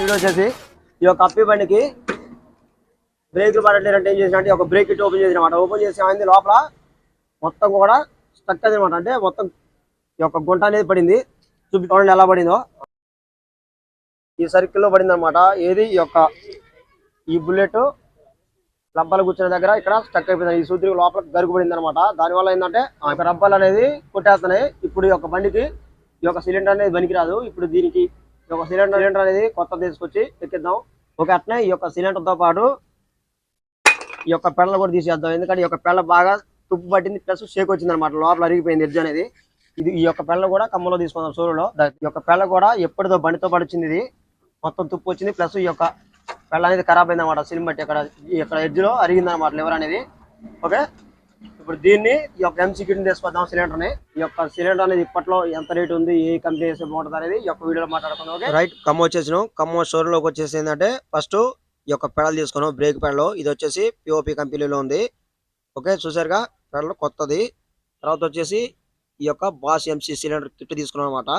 Video వచ్చేసి ఈ యొక్క అప్పి బండికి బ్రేక్లు పడట్లేదంటే ఏం చేసిన ఒక బ్రేక్ ఇట్ ఓపెన్ చేసినమాట ఓపెన్ చేసి అయింది లోపల మొత్తం కూడా స్టక్ అయింది అనమాట అంటే మొత్తం ఈ యొక్క గుంట అనేది పడింది. చూపించుకోండి ఎలా పడిందో. ఈ సర్కిల్లో పడింది అనమాట ఏది? ఈ యొక్క ఈ బుల్లెట్ రబ్బలు కూర్చున్న దగ్గర ఇక్కడ స్టక్ అయిపోయింది. ఈ సూత్రికి లోపల గరుగుపడింది అనమాట దానివల్ల ఏంటంటే ఆ రబ్బలు అనేది కొట్టేస్తున్నాయి. ఇప్పుడు ఈ యొక్క బండికి ఈ యొక్క సిలిండర్ అనేది పనికిరాదు. ఇప్పుడు దీనికి ఈ యొక్క సిలిండర్ సిలిండర్ అనేది కొత్త తీసుకొచ్చి ఎక్కిద్దాం. ఒక అట్నే ఈ యొక్క సిలిండర్తో పాటు ఈ యొక్క పెళ్ళ కూడా తీసేద్దాం. ఎందుకంటే ఈ యొక్క పెళ్ళ బాగా తుప్పు పట్టింది ప్లస్ షేక్ వచ్చింది అనమాట లోపల అరిగిపోయింది ఎడ్జ్ అనేది. ఇది ఈ యొక్క పెళ్ళ కూడా కమ్మలో తీసుకుందాం సూర్యులో ఈ యొక్క పెళ్ళ కూడా ఎప్పటిదో బండితో పడిచింది ఇది. మొత్తం తుప్పు వచ్చింది ప్లస్ ఈ యొక్క పెళ్ళ అనేది ఖరాబ్ అయింది అనమాట సిలిం బట్టి ఇక్కడ ఇక్కడ ఎడ్జ్లో లో అరిగింది అనమాట లివర్ అనేది. ఓకే? ఇప్పుడు దీన్ని ఈ యొక్క ఎంసీ కిట్ తీసుకొద్దాం సిలిండర్ని ఈ యొక్క సిలిండర్ అనేది ఇప్పట్లో ఎంత రేట్ ఉంది ఏ కంపెనీ వేస్తే బాగుంటుంది అనేది ఈ యొక్క వీడియోలో మాట్లాడుకుందాం రైట్ కమ్మ వచ్చేసినాం. కమ్మ స్టోర్లోకి వచ్చేసి ఏంటంటే ఫస్ట్ ఈ యొక్క పెడల్ తీసుకున్నాం బ్రేక్ పెడల్. ఇది వచ్చేసి పిఓపి కంపెనీలో ఉంది. ఓకే చూసారుగా? పెడల్ కొత్తది. తర్వాత వచ్చేసి ఈ యొక్క బాస్ ఎంసీ సిలిండర్ కిట్ తీసుకున్నాం అనమాట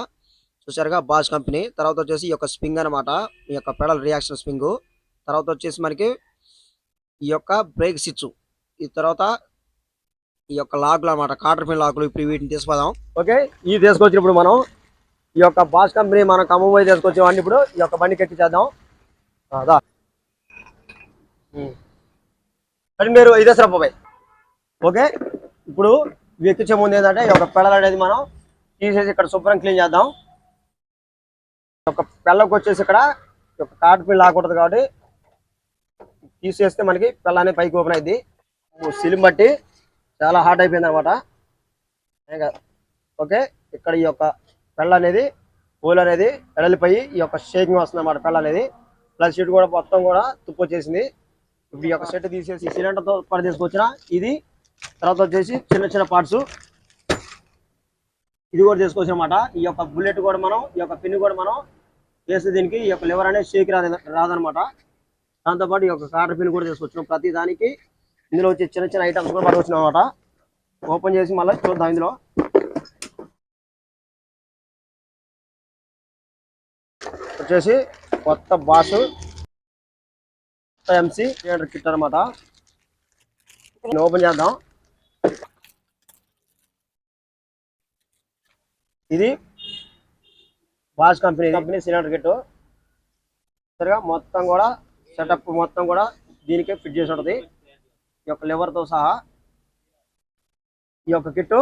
చూసారుగా? Bosch company. తర్వాత వచ్చేసి ఈ యొక్క స్ప్రింగ్ అనమాట ఈ యొక్క పెడల్ రియాక్షన్ స్ప్రింగ్. తర్వాత వచ్చేసి మనకి ఈ యొక్క బ్రేక్ స్విచ్. ఈ తర్వాత ఈ యొక్క లాకులు అనమాట కాటర్ పిన్ లాకులు ఇప్పుడు వీటిని తీసుకోదాం ఓకే ఈ తీసుకొచ్చినప్పుడు మనం ఈ యొక్క బాస్ కంపెనీ మనం ఖమ్మం పోయి తీసుకొచ్చేవాడిని ఇప్పుడు ఈ యొక్క బండికి ఎక్కించేద్దాం అదా అది మీరు ఇదే సరిపోయి ఓకే ఇప్పుడు ఇవి ఎక్కించే ముందు ఏంటంటే ఈ యొక్క పెడల్ అనేది మనం తీసేసి ఇక్కడ శుభ్రం క్లీన్ చేద్దాం. ఒక పెళ్ళకు వచ్చేసి ఇక్కడ ఒక యొక్క కాటర్ పిన్ కాబట్టి తీసేస్తే మనకి పెళ్ళనే అనేది పైకి ఓపెన్ అయింది సిలిం బట్టి చాలా హాట్ అయిపోయింది అనమాట ఓకే ఇక్కడ ఈ యొక్క పెళ్ళ అనేది పూలు అనేది ఎడలిపోయి ఈ యొక్క షేకింగ్ వస్తుంది అనమాట పెళ్ళ అనేది. ప్లస్ షీట్ కూడా మొత్తం కూడా తుప్పు వచ్చేసింది. ఇప్పుడు ఈ యొక్క షెట్ తీసేసి సిలిండర్తో తీసుకొచ్చిన ఇది. తర్వాత వచ్చేసి చిన్న చిన్న పార్ట్స్ ఇది కూడా తీసుకొచ్చిన అనమాట ఈ యొక్క బుల్లెట్ కూడా మనం ఈ యొక్క పిన్ కూడా మనం వేస్తే దీనికి ఈ యొక్క లివర్ అనేది షేక్ రాదు రాదనమాట దాంతోపాటు ఈ యొక్క కాటర్ పిన్ కూడా తీసుకొచ్చినాం ప్రతి దానికి. ఇందులో వచ్చి చిన్న చిన్న ఐటమ్స్ కూడా పడవచ్చు అనమాట ఓపెన్ చేసి మళ్ళీ చూద్దాం ఇందులో. వచ్చేసి కొత్త బాస్ ఎంసీ కిట్ అనమాట ఓపెన్ చేద్దాం. ఇది Bosch company company cylinder kit సరిగా మొత్తం కూడా సెటప్ మొత్తం కూడా దీనికే ఫిట్ చేసి ఉంటుంది. ఈ యొక్క లివర్తో సహా ఈ యొక్క కిట్టు.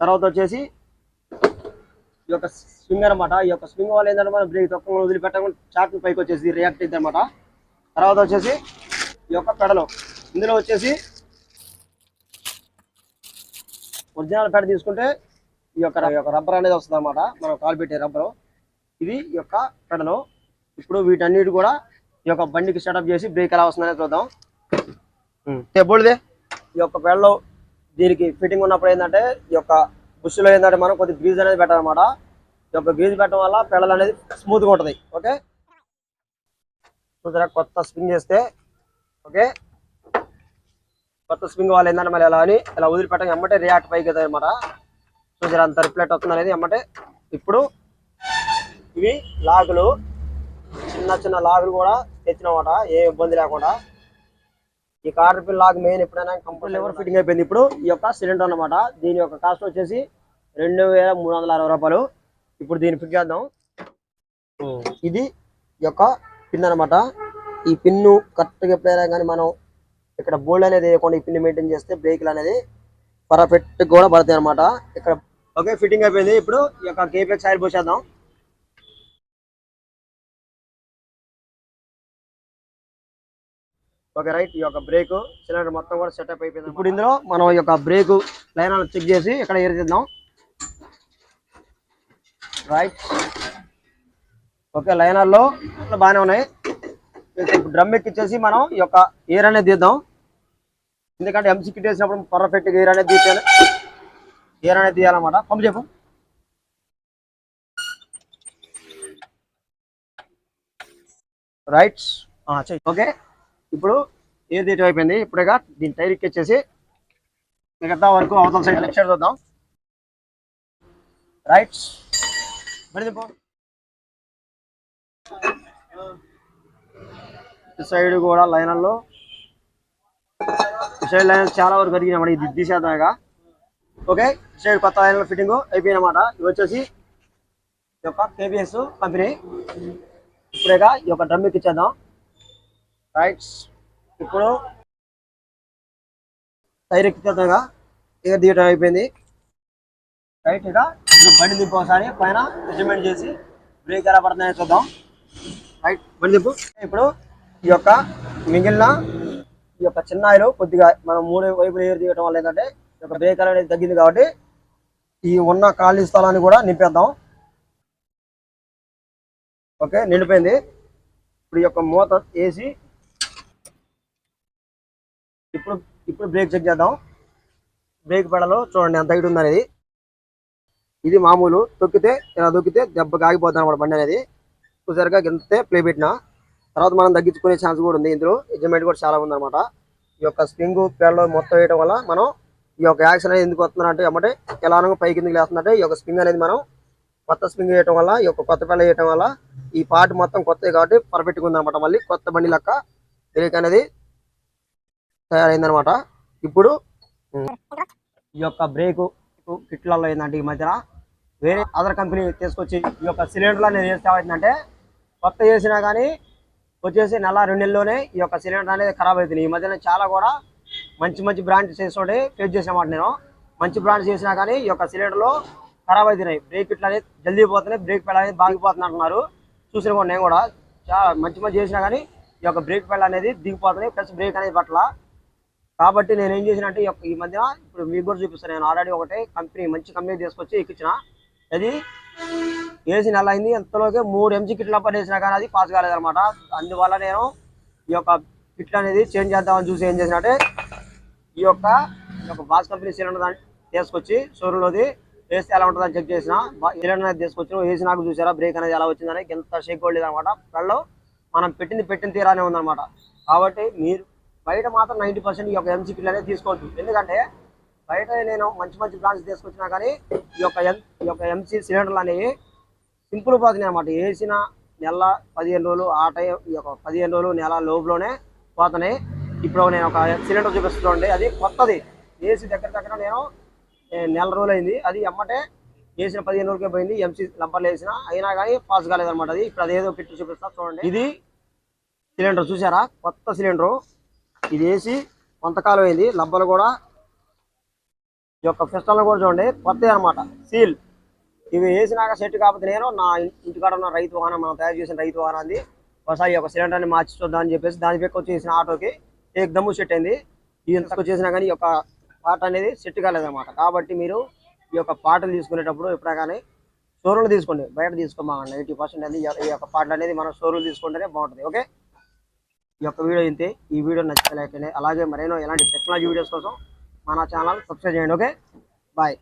తర్వాత వచ్చేసి ఈ యొక్క స్వింగ్ అనమాట ఈ యొక్క స్వింగ్ వల్ల ఏంటంటే మనం బ్రేక్ తొక్క వదిలిపెట్టకుండా చాట్ పైకి వచ్చేసి రియాక్ట్ అయింది అనమాట తర్వాత వచ్చేసి ఈ యొక్క పెడలు. ఇందులో వచ్చేసి ఒరిజినల్ పెడ తీసుకుంటే ఈ యొక్క ఈ యొక్క రబ్బర్ అనేది వస్తుంది అనమాట మనం కాలు పెట్టే రబ్బరు. ఇది ఈ యొక్క పెడలు. ఇప్పుడు వీటన్నిటి కూడా ఈ యొక్క బండికి సెటప్ చేసి బ్రేక్ ఎలా వస్తుందనేది చూద్దాం. బోల్దే ఈ యొక్క పెడలో దీనికి ఫిట్టింగ్ ఉన్నప్పుడు ఏంటంటే ఈ యొక్క బుష్లో ఏంటంటే మనం కొద్ది గ్రీజ్ అనేది పెట్టాలన్నమాట. ఈ యొక్క గ్రీజ్ పెట్టడం వల్ల పెళ్ళలు అనేది స్మూత్గా ఉంటుంది ఓకే? చూసారా కొత్త స్ప్రింగ్ చేస్తే ఓకే? కొత్త స్ప్రింగ్ వాళ్ళు ఏంటంటే మళ్ళీ ఎలా అని ఇలా వదిలిపెట్టడం ఎమ్మటే రియాక్ట్ పైకి అవుతుంది అనమాట చూసారా అంత రిప్లెట్ వస్తుంది అనేది ఎమ్మటే. ఇప్పుడు ఇవి లాగులు చిన్న చిన్న లాగులు కూడా తెచ్చినమాట ఏ ఇబ్బంది లేకుండా. ఈ కార్ లాగ్ మెయిన్ ఎప్పుడైనా కంపెనీ లెవర్ ఫిట్టింగ్ అయిపోయింది. ఇప్పుడు ఈ యొక్క సిలిండర్ అన్నమాట. దీని యొక్క కాస్ట్ వచ్చేసి రెండు వేల మూడు వందల అరవై రూపాయలు. ఇప్పుడు దీన్ని ఫిట్ చేద్దాం. ఇది ఈ యొక్క పిన్ అన్నమాట. ఈ పిన్ను కరెక్ట్గా ఎప్పుడైనా కానీ మనం ఇక్కడ బోల్డ్ అనేది వేయకుండా ఈ పిన్ మెయింటైన్ చేస్తే బ్రేక్లు అనేది పర్ఫెక్ట్ కూడా పడతాయి అనమాట ఇక్కడ ఓకే ఫిట్టింగ్ అయిపోయింది. ఇప్పుడు ఈ యొక్క కేపెక్స్ ఆయిల్ పోసేద్దాం. ఓకే రైట్ ఈ యొక్క బ్రేక్. సిలిండర్ మొత్తం కూడా సెటప్ అయిపోయింది ఇప్పుడు ఇందులో మనం ఈ యొక్క బ్రేక్ లైన్ చెక్ చేసి ఇక్కడ ఏరిదిద్దాం రైట్ ఓకే లైనర్లో బాగానే ఉన్నాయి. ఇప్పుడు డ్రమ్ ఎక్కిచ్చేసి మనం ఈ యొక్క ఎయిర్ అనేది తీద్దాం. ఎందుకంటే ఎంసీ కిట్ వేసినప్పుడు పర్ఫెక్ట్గా ఎయిర్ అనేది తీయాలి ఎయిర్ అనేది తీయాలన్నమాట. పంపు చెప్పు. Right okay. ఇప్పుడు ఏ తీయటం అయిపోయింది? ఇప్పుడుగా దీని టైర్ ఎక్కిచ్చేసి మిగతా వరకు అవతల సైడ్ లెఫ్ట్ సైడ్ చూద్దాం. రైట్ మరి సైడ్ కూడా లైనర్లో సైడ్ లైన్ చాలా వరకు అడిగినామాట ఇది తీసేద్దాం ఓకే సైడ్ కొత్త లైనర్ ఫిట్టింగ్ అయిపోయినమాట. ఇవి వచ్చేసి ఈ యొక్క కేబిఎస్ కంపెనీ ఇప్పుడేగా ఈ యొక్క డ్రమ్ ఎక్కిచ్చేద్దాం. రైట్స్ ఇప్పుడు టైర్ ఎక్కిచ్చేద్దాం ఇక దిగటం అయిపోయింది. రైట్ ఇక ఇప్పుడు బండి దింపు ఒకసారి. పైన మెజర్మెంట్ చేసి బ్రేక్ ఎలా పడుతున్నాయో చూద్దాం. రైట్ బండి దింపు. ఇప్పుడు ఈ యొక్క మిగిలిన ఈ యొక్క చిన్న ఆయిల్ కొద్దిగా మనం మూడు వైపులు ఏరు తీయడం వల్ల ఏంటంటే ఈ యొక్క బ్రేక్ అనేది తగ్గింది కాబట్టి ఈ ఉన్న ఖాళీ స్థలాన్ని కూడా నింపేద్దాం. ఓకే నిండిపోయింది. ఇప్పుడు ఈ యొక్క మూత వేసి ఇప్పుడు ఇప్పుడు బ్రేక్ చెక్ చేద్దాం. బ్రేక్ పెడలో చూడండి ఎంత హైట్ ఉంది అనేది ఇది మామూలు తొక్కితే ఇలా తొక్కితే దెబ్బకి ఆగిపోతుంది అనమాట బండి అనేది. చూసారుగా గింతే ప్లే పెట్టిన తర్వాత మనం తగ్గించుకునే ఛాన్స్ కూడా ఉంది ఇందులో. ఎడ్జమెంట్ కూడా చాలా ఉంది ఈ యొక్క స్ప్రింగ్ పేడలో మొత్తం వేయడం వల్ల మనం ఈ యొక్క యాక్షన్ అనేది ఎందుకు వస్తున్నారు అంటే ఏమంటే ఎలా పై కిందకి లేస్తుందంటే ఈ యొక్క స్ప్రింగ్ అనేది మనం కొత్త స్ప్రింగ్ వేయటం వల్ల ఈ యొక్క కొత్త పేడ వేయటం వల్ల ఈ పార్ట్ మొత్తం కొత్తది కాబట్టి పర్ఫెక్ట్గా ఉంది అనమాట మళ్ళీ కొత్త బండి లెక్క బ్రేక్ అనేది తయారైందనమాట ఇప్పుడు ఈ యొక్క బ్రేకు కిట్లలో ఏంటంటే ఈ మధ్యన వేరే అదర్ కంపెనీ తీసుకొచ్చి ఈ యొక్క సిలిండర్లు అనేది వేస్తే ఏమవుతుందంటే కొత్త చేసినా కానీ వచ్చేసి నెల రెండు నెలల్లోనే ఈ యొక్క సిలిండర్ అనేది ఖరాబ్ అవుతుంది ఈ మధ్యన చాలా కూడా మంచి మంచి బ్రాండ్స్ చేస్తుంటే ఫేస్ చేసామాట నేను. మంచి బ్రాండ్స్ చేసినా కానీ ఈ యొక్క సిలిండర్లో ఖరాబ్ అవుతున్నాయి బ్రేక్ ఇట్లా అనేది జల్దీ పోతున్నాయి బ్రేక్ పెళ్ళ అనేది బాగిపోతుంది అంటున్నారు. చూసిన కూడా నేను కూడా చాలా మంచి మంచి చేసినా కానీ ఈ యొక్క బ్రేక్ పెళ్ళ అనేది దిగిపోతున్నాయి ప్లస్ బ్రేక్ అనేది పట్ల కాబట్టి నేను ఏం చేసిన అంటే ఈ మధ్య ఇప్పుడు మీకు కూడా చూపిస్తాను. నేను ఆల్రెడీ ఒకటే కంపెనీ మంచి కంపెనీ తీసుకొచ్చి ఎక్కించిన. అది వేసి నెల అయింది. ఎంతలోకి మూడు ఎంజీ కిట్ల వేసినా కానీ అది పాస్ కాలేదనమాట అందువల్ల నేను ఈ యొక్క కిట్లు అనేది చేంజ్ చేద్దామని చూసి ఏం చేసినట్టే ఈ యొక్క ఈ యొక్క బాస్ కంపెనీ సిలిండర్ దాన్ని తీసుకొచ్చి షోరూంలోది వేస్తే ఎలా ఉంటుందని చెక్ చేసిన. సిలిండర్ అనేది తీసుకొచ్చిన. వేసి నాకు చూసారా? బ్రేక్ అనేది ఎలా వచ్చిందని ఎంత షేక్ కొడలేదు అనమాట కళ్ళు మనం పెట్టింది పెట్టిన తీరానే ఉందన్నమాట. కాబట్టి మీరు బయట మాత్రం నైంటీ పర్సెంట్ ఈ యొక్క ఎంసీ కిట్లు అనేది తీసుకోవచ్చు ఎందుకంటే బయట నేను మంచి మంచి బ్రాండ్స్ తీసుకొచ్చినా కానీ ఈ యొక్క ఎం ఈ యొక్క ఎంసీ సిలిండర్లు అనేవి సింపుల్ పోతున్నాయి అనమాట వేసిన నెల పదిహేను రోజులు ఆ టైం ఈ యొక్క పదిహేను రోజులు నెల లోపులోనే పోతున్నాయి. ఇప్పుడు నేను ఒక సిలిండర్ చూపిస్తుండే అది కొత్తది. ఏసీ దగ్గర దగ్గర నేను నెల రోజులు అయింది అది ఎమ్మటే వేసిన పదిహేను రోజులకే పోయింది. ఎంసీ నంబర్లు వేసిన అయినా కానీ పాస్ కాలేదన్నమాట అది. ఇప్పుడు అదేదో పెట్టి చూపిస్తా చూడండి. ఇది సిలిండర్ చూసారా? కొత్త సిలిండర్ ఇది వేసి కొంతకాలం అయింది. లబ్బలు కూడా ఈ యొక్క పిస్టల్ కూడా చూడండి కొత్తది అనమాట సీల్ ఇవి వేసినాక సెట్ కాకపోతే నేను నా ఇంటికాడ ఉన్న రైతు వాహనం మనం తయారు చేసిన రైతు వాహనాన్ని ఒకసారి ఈ యొక్క సిలిండర్ని మార్చి చూద్దాం అని చెప్పేసి దాని పెక్క వచ్చేసిన ఆటోకి ఏక్ దమ్ము సెట్ అయింది. ఇది చేసినా కానీ ఈ యొక్క పాట అనేది సెట్ కాలేదన్నమాట. కాబట్టి మీరు ఈ యొక్క పాటలు తీసుకునేటప్పుడు ఎప్పుడా కానీ షోరూమ్లో తీసుకోండి. బయట తీసుకోమాకండి. ఎయిటీ పర్సెంట్ అనేది ఈ యొక్క పాటలు అనేది మనం షోరూమ్ తీసుకుంటేనే బాగుంటుంది. ఓకే? ఈ యొక్క వీడియో ఇంతే ఈ వీడియో నచ్చితే లైక్ చేయండి. అలాగే మరేనో ఎలాంటి టెక్నాలజీ వీడియోస్ కోసం మన ఛానల్ సబ్స్క్రైబ్ చేయండి. Okay bye